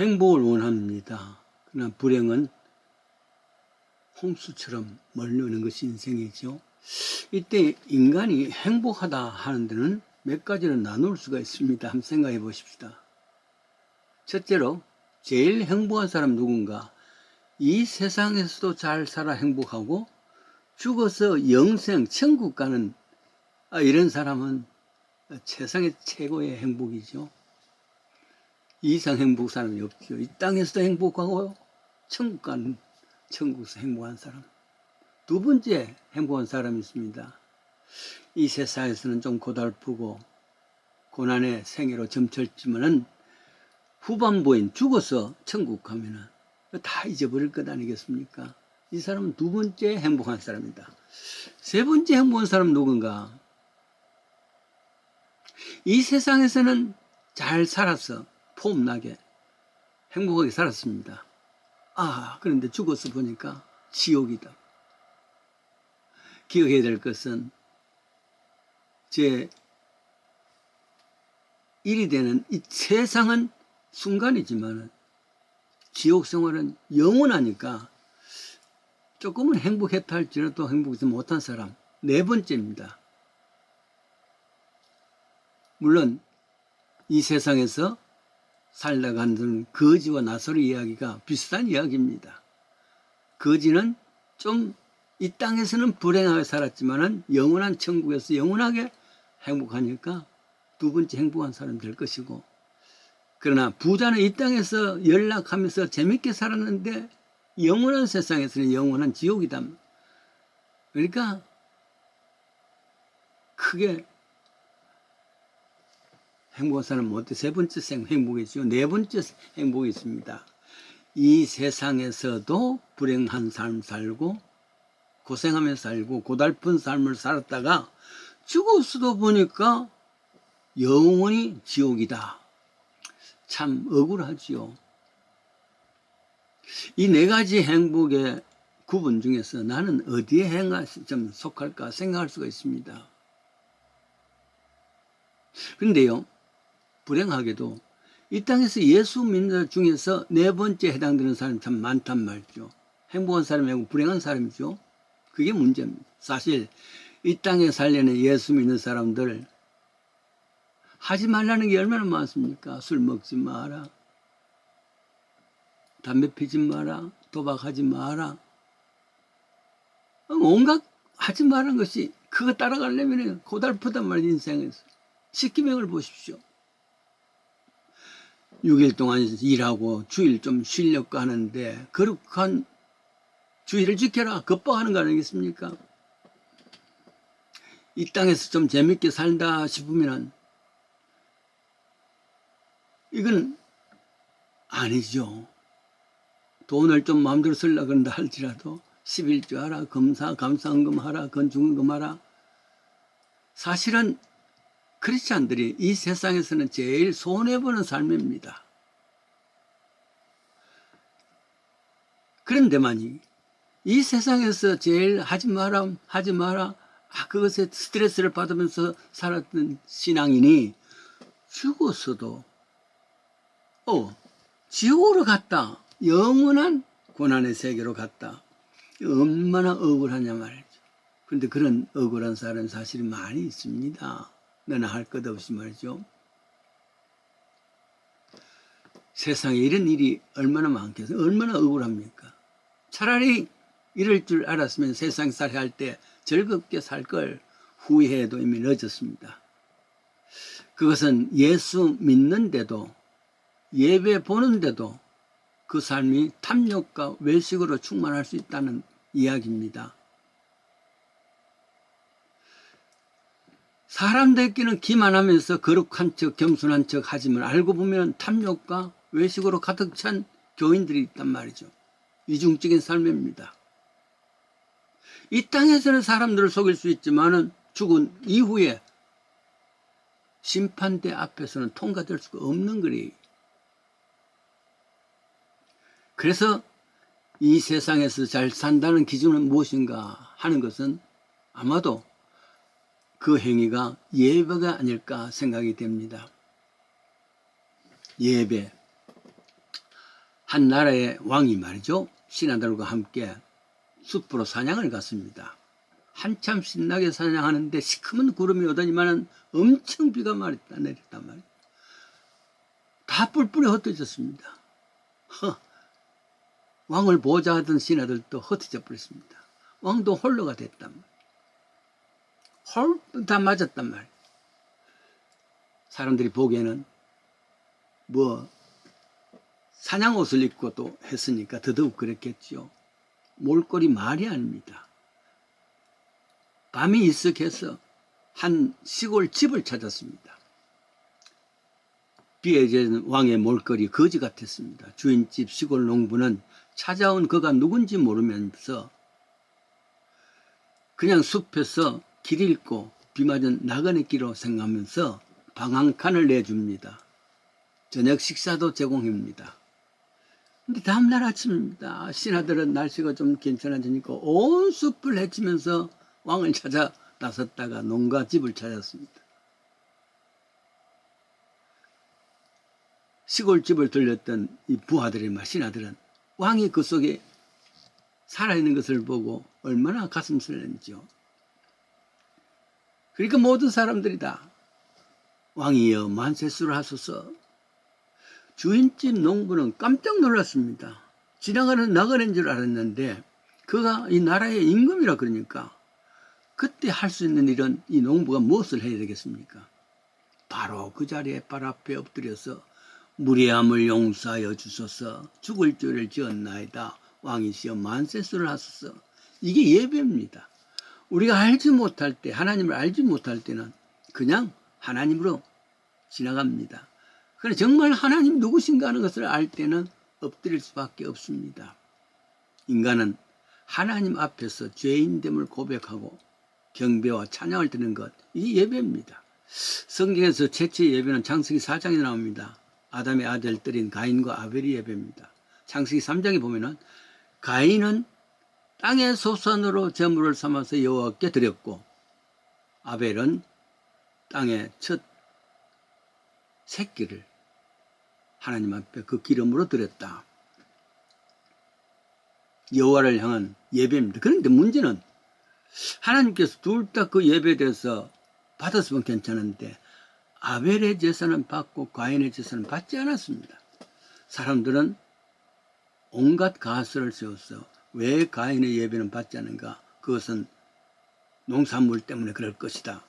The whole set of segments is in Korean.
행복을 원합니다. 그러나 불행은 홍수처럼 몰려오는 것이 인생이죠. 이때 인간이 행복하다 하는 데는 몇 가지로 나눌 수가 있습니다. 한번 생각해 보십시다. 첫째로 제일 행복한 사람 누군가 이 세상에서도 잘 살아 행복하고 죽어서 영생 천국 가는 아, 이런 사람은 세상의 최고의 행복이죠. 이상 행복 사람이 없죠. 이 땅에서도 행복하고 천국 가는 천국에서 행복한 사람. 두 번째 행복한 사람이 있습니다. 이 세상에서는 좀 고달프고 고난의 생애로 점철지만은 후반부인 죽어서 천국 가면은 다 잊어버릴 것 아니겠습니까? 이 사람은 두 번째 행복한 사람이다. 세 번째 행복한 사람은 누군가? 이 세상에서는 잘 살아서 폼나게 행복하게 살았습니다. 아, 그런데 죽어서 보니까 지옥이다. 기억해야 될 것은 제 일이 되는 이 세상은 순간이지만 지옥 생활은 영원하니까 조금은 행복했다 할지라도 행복하지 못한 사람 네 번째입니다. 물론 이 세상에서 살다가 는 거지와 나서의 이야기가 비슷한 이야기입니다. 거지는 좀 이 땅에서는 불행하게 살았지만은 영원한 천국에서 영원하게 행복하니까 두 번째 행복한 사람 될 것이고 그러나 부자는 이 땅에서 연락하면서 재밌게 살았는데 영원한 세상에서는 영원한 지옥이다. 그러니까 크게 행복한 사람은 어때? 세 번째 생 행복이죠. 네 번째 행복이 있습니다. 이 세상에서도 불행한 삶 살고 고생하며 살고 고달픈 삶을 살았다가 죽었어도 보니까 영원히 지옥이다. 참 억울하지요. 이 네 가지 행복의 구분 중에서 나는 어디에 행하, 좀 속할까 생각할 수가 있습니다. 그런데요, 불행하게도 이 땅에서 예수 믿는 자 중에서 네 번째 해당되는 사람이 참 많단 말이죠. 행복한 사람이고 불행한 사람이죠. 그게 문제입니다. 사실 이 땅에 살려는 예수 믿는 사람들 하지 말라는 게 얼마나 많습니까? 술 먹지 마라. 담배 피지 마라. 도박하지 마라. 온갖 하지 말라는 것이 그거 따라가려면 고달프단 말이에요, 인생에서. 십기명을 보십시오. 6일 동안 일하고 주일 좀 쉬려고 하는데 거룩한 주의를 지켜라. 겁박하는 거 아니겠습니까? 이 땅에서 좀 재밌게 살다 싶으면 이건 아니죠. 돈을 좀 마음대로 쓰려고 그런다 할지라도 11조 하라, 검사, 감사헌금 하라, 건중헌금 하라. 사실은 크리스찬들이 이 세상에서는 제일 손해보는 삶입니다. 그런데만이 이 세상에서 제일 하지 마라, 하지 마라, 아, 그것에 스트레스를 받으면서 살았던 신앙인이 죽었어도, 어, 지옥으로 갔다. 영원한 고난의 세계로 갔다. 얼마나 억울하냐 말이죠. 그런데 그런 억울한 사람 사실이 많이 있습니다. 너나 할 것 없이 말이죠. 세상에 이런 일이 얼마나 많겠어요. 얼마나 억울합니까? 차라리 이럴 줄 알았으면 세상 살이 할 때 즐겁게 살 걸 후회해도 이미 늦었습니다. 그것은 예수 믿는데도 예배 보는데도 그 삶이 탐욕과 외식으로 충만할 수 있다는 이야기입니다. 사람들끼는 기만하면서 거룩한 척, 겸손한 척 하지만 알고 보면 탐욕과 외식으로 가득 찬 교인들이 있단 말이죠. 이중적인 삶입니다. 이 땅에서는 사람들을 속일 수 있지만은 죽은 이후에 심판대 앞에서는 통과될 수가 없는 거리. 그래서 이 세상에서 잘 산다는 기준은 무엇인가 하는 것은 아마도 그 행위가 예배가 아닐까 생각이 됩니다. 예배. 한 나라의 왕이 말이죠. 신하들과 함께 숲으로 사냥을 갔습니다. 한참 신나게 사냥하는데 시커먼 구름이 오더니만은 엄청 비가 말했다 내렸단 말이에요. 다 뿔뿔이 흩어졌습니다. 허, 왕을 보좌하던 신하들도 흩어져 버렸습니다. 왕도 홀로가 됐단 말이에요. 홀, 다 맞았단 말이에요. 사람들이 보기에는 뭐 사냥 옷을 입고 또 했으니까 더더욱 그랬겠죠. 몰골이 말이 아닙니다. 밤이 익숙해서 한 시골 집을 찾았습니다. 비에 젖은 왕의 몰골이 거지 같았습니다. 주인집 시골 농부는 찾아온 그가 누군지 모르면서 그냥 숲에서 길 잃고 비 맞은 나그네 끼로 생각하면서 방 한 칸을 내줍니다. 저녁 식사도 제공합니다. 근데 다음날 아침입니다. 신하들은 날씨가 좀 괜찮아지니까 온 숲을 헤치면서 왕을 찾아 나섰다가 농가 집을 찾았습니다. 시골집을 들렸던 이 부하들의 신하들은 왕이 그 속에 살아있는 것을 보고 얼마나 가슴 설렜죠. 그러니까 모든 사람들이 다 왕이여 만세수를 하소서 주인집 농부는 깜짝 놀랐습니다. 지나가는 나그네인 줄 알았는데 그가 이 나라의 임금이라 그러니까 그때 할 수 있는 일은 이 농부가 무엇을 해야 되겠습니까? 바로 그 자리에 발 앞에 엎드려서 무리함을 용서하여 주소서 죽을 죄를 지었나이다 왕이시여 만세수를 하소서 이게 예배입니다. 우리가 알지 못할 때 하나님을 알지 못할 때는 그냥 하나님으로 지나갑니다. 그런데 정말 하나님 누구신가 하는 것을 알 때는 엎드릴 수밖에 없습니다. 인간은 하나님 앞에서 죄인됨을 고백하고 경배와 찬양을 드리는 것, 이 예배입니다. 성경에서 최초의 예배는 창세기 4장에 나옵니다. 아담의 아들 들인 가인과 아벨이 예배입니다. 창세기 3장에 보면은 가인은 땅의 소산으로 제물을 삼아서 여호와께 드렸고 아벨은 땅의 첫 새끼를 하나님 앞에 그 기름으로 드렸다. 여호와를 향한 예배입니다. 그런데 문제는 하나님께서 둘 다 그 예배에 대해서 받았으면 괜찮은데 아벨의 제사는 받고 가인의 제사는 받지 않았습니다. 사람들은 온갖 가설을 세웠어. 왜 가인의 예배는 받지 않은가? 그것은 농산물 때문에 그럴 것이다.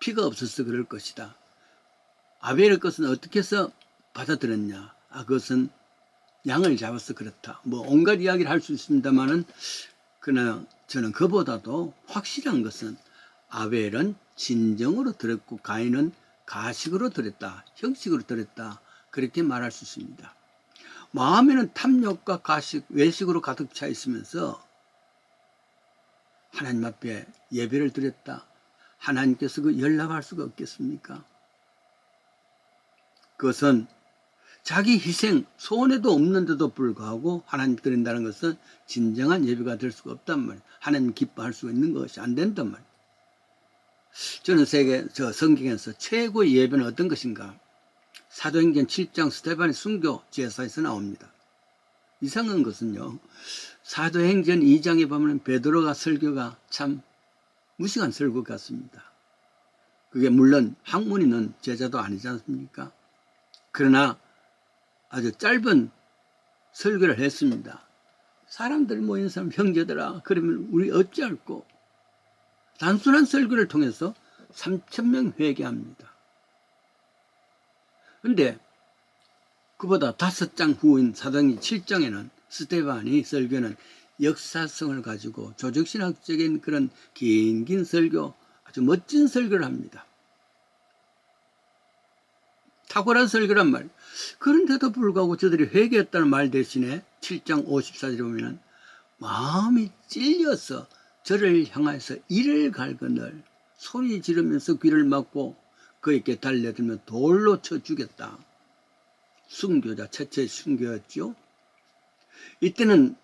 피가 없어서 그럴 것이다. 아벨의 것은 어떻게 해서 받아들였냐? 아, 그것은 양을 잡아서 그렇다. 뭐 온갖 이야기를 할 수 있습니다만은 그러나 저는 그보다도 확실한 것은 아벨은 진정으로 들었고 가인은 가식으로 들었다. 형식으로 들었다. 그렇게 말할 수 있습니다. 마음에는 탐욕과 가식, 외식으로 가득 차 있으면서 하나님 앞에 예배를 드렸다. 하나님께서 그 연락할 수가 없겠습니까? 그것은 자기 희생, 손해도 없는데도 불구하고 하나님 드린다는 것은 진정한 예배가 될 수가 없단 말이에요. 하나님 기뻐할 수 있는 것이 안 된단 말이에요. 저는 세계, 저 성경에서 최고의 예배는 어떤 것인가? 사도행전 7장 스테반의 순교 제사에서 나옵니다. 이상한 것은요. 사도행전 2장에 보면 베드로가 설교가 참 무식한 설교 같습니다. 그게 물론 학문 있는 제자도 아니지 않습니까? 그러나 아주 짧은 설교를 했습니다. 사람들 모인 사람 형제들아 그러면 우리 어찌할꼬 단순한 설교를 통해서 3천명 회개합니다. 근데 그보다 다섯 장 후인 사도행전 7장에는 스테반이 설교는 역사성을 가지고 조직신학적인 그런 긴 긴 설교 아주 멋진 설교를 합니다. 탁월한 설교란 말. 그런데도 불구하고 저들이 회개했다는 말 대신에 7장 54절에 보면 마음이 찔려서 저를 향해서 이를 갈거늘 소리 지르면서 귀를 막고 그에게 달려들면 돌로 쳐 죽였다. 순교자 최초의 순교였죠. 이때는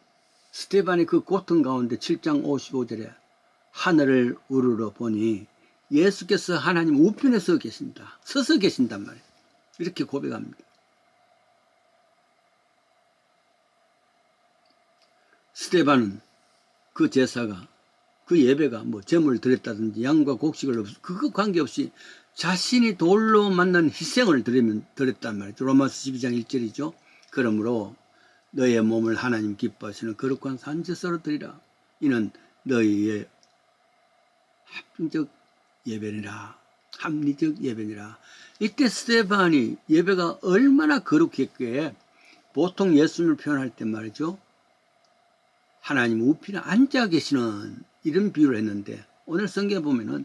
스테반이 그 고통 가운데 7장 55절에 하늘을 우르러 보니 예수께서 하나님 우편에 서 계신다. 서서 계신단 말이에요. 이렇게 고백합니다. 스테반은 그 제사가 그 예배가 뭐 제물을 드렸다든지 양과 곡식을 없, 그거 관계없이 자신이 돌로 만난 희생을 드리면 드렸단 말이죠. 로마서 12장 1절이죠. 그러므로 너의 몸을 하나님 기뻐하시는 거룩한 산제사로 드리라. 이는 너희의 합중적 예배니라. 합리적 예배니라. 이때 스테반이 예배가 얼마나 거룩했기에 보통 예수님을 표현할 때 말이죠. 하나님 우편에 앉아 계시는 이런 비유를 했는데 오늘 성경에 보면은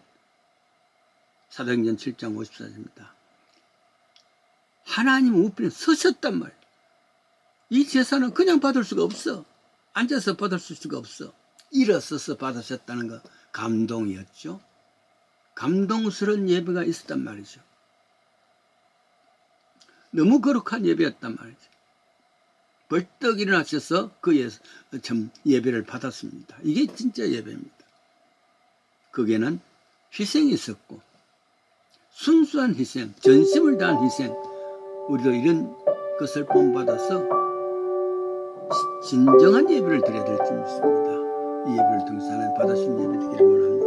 사도행전 7장 54절입니다. 하나님 우편에 서셨단 말이에요. 이 제사는 그냥 받을 수가 없어. 앉아서 받을 수가 없어. 일어서서 받으셨다는 거 감동이었죠. 감동스러운 예배가 있었단 말이죠. 너무 거룩한 예배였단 말이죠. 벌떡 일어나셔서 그 예, 참 예배를 받았습니다. 이게 진짜 예배입니다. 거기에는 희생이 있었고 순수한 희생, 전심을 다한 희생, 우리도 이런 것을 본받아서 진정한 예배를 드려야 될 줄 믿습니다. 이 예배를 통해서 하나님 받으신 예배 되기를 원합니다.